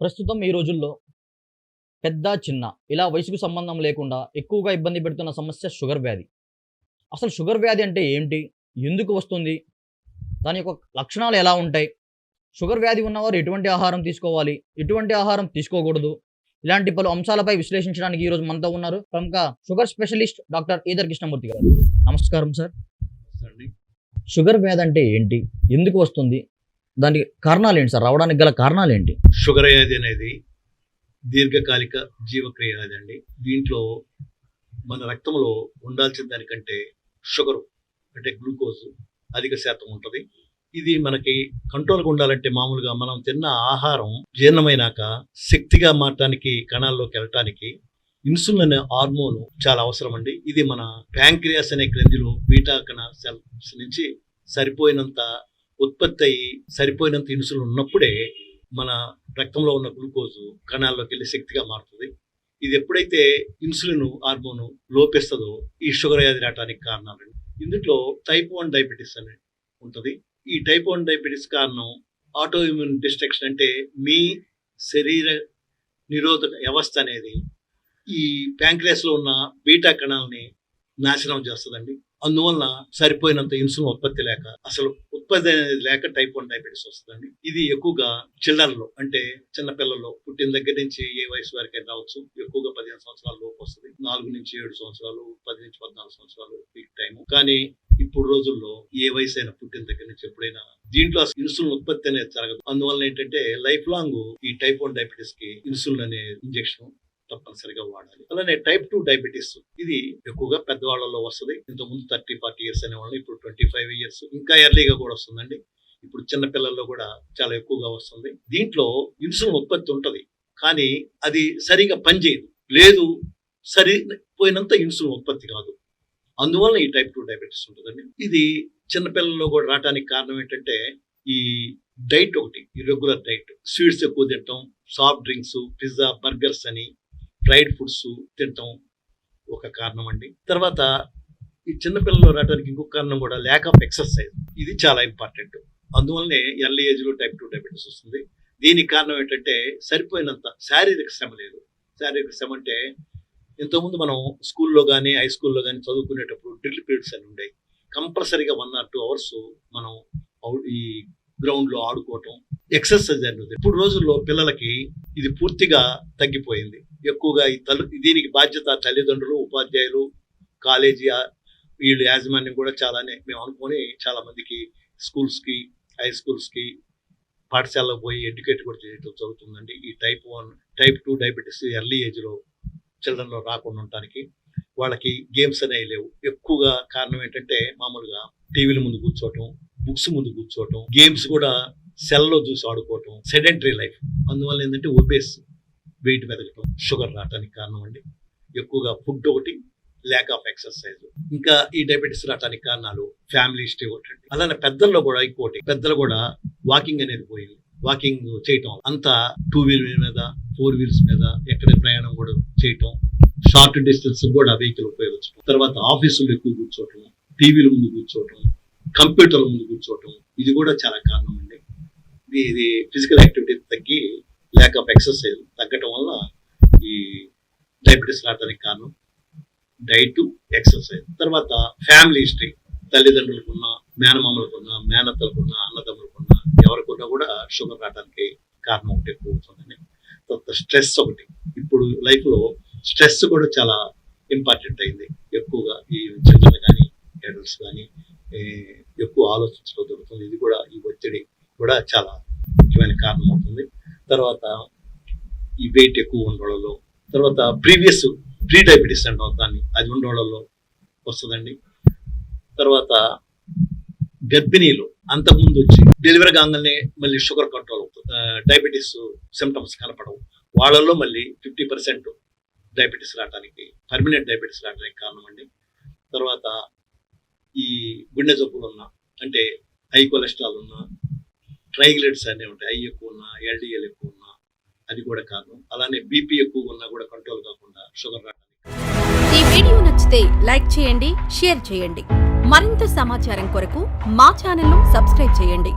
ప్రస్తుతం ఈ రోజుల్లో పెద్ద చిన్న ఇలా వయసుకు సంబంధం లేకుండా ఎక్కువగా ఇబ్బంది పెడుతున్న సమస్య షుగర్ వ్యాధి. అసలు షుగర్ వ్యాధి అంటే ఏంటి? ఎందుకు వస్తుంది? దాని యొక్క లక్షణాలు ఎలా ఉంటాయి? షుగర్ వ్యాధి ఉన్నవారు ఎటువంటి ఆహారం తీసుకోవాలి? ఎటువంటి ఆహారం తీసుకోకూడదు? ఇలాంటి పలు అంశాలపై విశ్లేషించడానికి ఈ రోజు మనతో ఉన్నారు ప్రముఖ sugar specialist doctor Edara Krishnamurthy garu. నమస్కారం సార్. షుగర్ వ్యాధి అంటే ఏంటి? ఎందుకు వస్తుంది? దానికి కారణాలు ఏంటి సార్? రావడానికి గల కారణాలు ఏంటి షుగర్ వ్యాధి అనేది దీర్ఘకాలిక జీవక్రియ వ్యాధి అండి దీంట్లో మన రక్తంలో ఉండాల్సిన దానికంటే షుగర్ అంటే గ్లూకోజ్ అధిక శాతం ఉంటుంది. ఇది మనకి కంట్రోల్గా ఉండాలంటే మామూలుగా మనం తిన్న ఆహారం జీర్ణమైనాక శక్తిగా మారటానికి కణాల్లోకి వెళ్ళటానికి ఇన్సులిన్ అనే హార్మోన్ చాలా అవసరం అండి ఇది మన ప్యాంక్రియాస్ అనే గ్రంథిలో బీటా కణ సెల్స్ నుంచి సరిపోయినంత ఉత్పత్తి అయ్యి సరిపోయినంత ఇన్సులిన్ ఉన్నప్పుడే మన రక్తంలో ఉన్న గ్లూకోజ్ కణాల్లోకి వెళ్ళి శక్తిగా మారుతుంది. ఇది ఎప్పుడైతే ఇన్సులిన్ హార్మోన్ లోపిస్తుందో ఈ షుగర్ వ్యాధి రావడానికి కారణాలు. ఇందులో టైప్ వన్ డయాబెటీస్ అనేది ఉంటుంది. ఈ టైప్ వన్ డయాబెటీస్ కారణం ఆటో ఇమ్యూన్ డిస్ట్రక్షన్ అంటే మీ శరీర నిరోధక వ్యవస్థ అనేది ఈ ప్యాంక్రియాస్లో ఉన్న బీటా కణాలని నాశనం చేస్తుందండి. అందువల్ల సరిపోయినంత ఇన్సులిన్ ఉత్పత్తి లేక అసలు ఉత్పత్తి అనేది లేక టైప్ వన్ డయాబెటీస్ వస్తుందండి. ఇది ఎక్కువగా చిల్డ్రన్లో అంటే చిన్న పిల్లల్లో పుట్టిన దగ్గర నుంచి ఏ వయసు వరకు అయితే రావచ్చు. ఎక్కువగా పదిహేను సంవత్సరాల లోపు వస్తుంది. నాలుగు నుంచి ఏడు సంవత్సరాలు పది నుంచి పద్నాలుగు సంవత్సరాలు పీక్ టైం కానీ ఇప్పుడు రోజుల్లో ఏ వయసు అయినా పుట్టిన దగ్గర నుంచి ఎప్పుడైనా దీంట్లో ఇన్సులిన్ ఉత్పత్తి అనేది జరగదు. అందువల్ల ఏంటంటే లైఫ్ లాంగ్ ఈ టైప్ వన్ డయాబెటీస్కి ఇన్సులిన్ అనే ఇంజెక్షన్ తప్పనిసరిగా వాడాలి. అలానే టైప్ టూ డయాబెటీస్ ఇది ఎక్కువగా పెద్దవాళ్ళలో వస్తుంది. ఇంతకు ముందు థర్టీ ఫార్టీ ఇయర్స్ అనేవాళ్ళు ఇప్పుడు ట్వంటీ ఫైవ్ ఇయర్స్ ఇంకా ఎర్లీగా కూడా వస్తుందండి. ఇప్పుడు చిన్నపిల్లల్లో కూడా చాలా ఎక్కువగా వస్తుంది. దీంట్లో ఇన్సులిన్ ఉత్పత్తి ఉంటుంది. కానీ అది సరిగా పనిచేయదు. లేదు సరి పోయినంత ఇన్సులిన్ ఉత్పత్తి కాదు. అందువల్ల ఈ టైప్ టూ డయాబెటీస్ ఉంటుందండి. ఇది చిన్న పిల్లల్లో కూడా రావడానికి కారణం ఏంటంటే ఈ డైట్ ఒకటి ఈ రెగ్యులర్ డైట్ స్వీట్స్ ఎక్కువ తినటం సాఫ్ట్ డ్రింక్స్ పిజ్జా బర్గర్స్ అని డ్రైడ్ ఫుడ్స్ తింటాం ఒక కారణం అండి. తర్వాత ఈ చిన్నపిల్లలు రావడానికి ఇంకొక కారణం కూడా ల్యాక్ ఆఫ్ ఎక్సర్సైజ్ ఇది చాలా ఇంపార్టెంట్ అందువల్లనే ఎర్లీ ఏజ్లో టైప్ టూ డయాబెటీస్ వస్తుంది. దీనికి కారణం ఏంటంటే సరిపోయినంత శారీరక శ్రమ లేదు. శారీరక శ్రమ అంటే ఇంతకుముందు మనం స్కూల్లో కానీ హై స్కూల్లో కానీ చదువుకునేటప్పుడు డ్రిల్ పీరియడ్స్ అని ఉండేవి. కంపల్సరీగా వన్ ఆర్ టూ అవర్స్ మనం అవుట్- ఈ గ్రౌండ్లో ఆడుకోవటం ఎక్సర్సైజ్ అనేది. ఇప్పుడు రోజుల్లో పిల్లలకి ఇది పూర్తిగా తగ్గిపోయింది. ఎక్కువగా ఈ తల్లి దీనికి బాధ్యత తల్లిదండ్రులు ఉపాధ్యాయులు కాలేజీ వీళ్ళు యాజమాన్యం కూడా చాలానే. మేము అనుకొని చాలామందికి స్కూల్స్కి హై స్కూల్స్కి పాఠశాలలో పోయి ఎడ్యుకేట్ కూడా చేయడం జరుగుతుందండి. ఈ type one type two diabetes early ఏజ్లో చిల్డ్రన్లో రాకుండా ఉండటానికి వాళ్ళకి గేమ్స్ అనేవి లేవు. ఎక్కువగా కారణం ఏంటంటే మామూలుగా టీవీల ముందు కూర్చోవటం బుక్స్ ముందు కూర్చోవటం గేమ్స్ కూడా సెల్లో చూసి ఆడుకోవటం సెడెంటరీ లైఫ్. అందువల్ల ఏంటంటే ఒబేస్ వెయిట్ పెరగటం షుగర్ రావడానికి కారణం అండి. ఎక్కువగా ఫుడ్ ఒకటి ల్యాక్ ఆఫ్ ఎక్సర్సైజ్ ఇంకా ఈ డయాబెటీస్ రావడానికి కారణాలు ఫ్యామిలీ హిస్టరీ ఒకటి అండి. అలానే పెద్దల్లో కూడా ఇంకోటి పెద్దలు కూడా వాకింగ్ అనేది పోయింది వాకింగ్ చేయటం. అంతా టూ వీల్ మీద ఫోర్ వీల్స్ మీద ఎక్కడ ప్రయాణం కూడా చేయటం. షార్ట్ డిస్టెన్స్ కూడా వెహికల్ ఉపయోగించడం తర్వాత ఆఫీసులు ఎక్కువ కూర్చోవటం టీవీల ముందు కూర్చోవటం కంప్యూటర్ల ముందు కూర్చోవటం ఇది కూడా చాలా కారణం అండి. ఇది ఇది ఫిజికల్ యాక్టివిటీ తగ్గి ల్యాక్ ఆఫ్ ఎక్సర్సైజ్ తగ్గటం వల్ల ఈ డయాబెటీస్ రావడానికి కారణం డైట్ ఎక్సర్సైజ్ తర్వాత ఫ్యామిలీ హిస్టరీ తల్లిదండ్రులకున్న మేనమామలకున్న మేనత్తలకున్న అన్నదమ్ములకున్న ఎవరికున్నా కూడా షుగర్ రావడానికి కారణం ఒకటి ఎక్కువ అవుతుందని. తర్వాత స్ట్రెస్ ఒకటి. ఇప్పుడు లైఫ్లో స్ట్రెస్ కూడా చాలా ఇంపార్టెంట్ అయింది. ఎక్కువగా ఈ చిల్డ్రన్ కానీ అడల్ట్స్ కానీ ఎక్కువ ఆలోచించడం దొరుకుతుంది ఇది కూడా ఈ ఒత్తిడి కూడా చాలా ముఖ్యమైన కారణం తర్వాత ఈ వెయిట్ ఎక్కువ ఉండడంలో తర్వాత ప్రీవియస్ ప్రీ డయాబెటీస్ అంటాం దాన్ని అది ఉండడంలో వస్తుందండి. తర్వాత గర్భిణీలు అంతకుముందు వచ్చి డెలివరీ కాగానే మళ్ళీ షుగర్ కంట్రోల్ అవుతుంది డయాబెటీస్ సిమ్టమ్స్ కనపడవు. వాళ్ళల్లో మళ్ళీ ఫిఫ్టీ పర్సెంట్ డయాబెటీస్ రావడానికి పర్మనెంట్ డయాబెటీస్ రావడానికి కారణం అండి తర్వాత ఈ గుండె జబ్బులు ఉన్న అంటే హై కొలెస్ట్రాల్ ఉన్న ట్రైగ్లెట్స్ అనేవి ఉంటాయి. ఐ ఎక్కువ ఉన్నా ఎల్డిఎల్ ఎక్కువ ఉన్నా అది కూడా కారణం. అలానే బీపీ ఎక్కువ ఉన్నా కూడా కంట్రోల్ కాకుండా షుగర్ రావడానికి. ఈ వీడియో నచ్చితే లైక్ చేయండి షేర్ చేయండి. మరింత సమాచారం కొరకు మా ఛానల్ను సబ్స్క్రైబ్ చేయండి.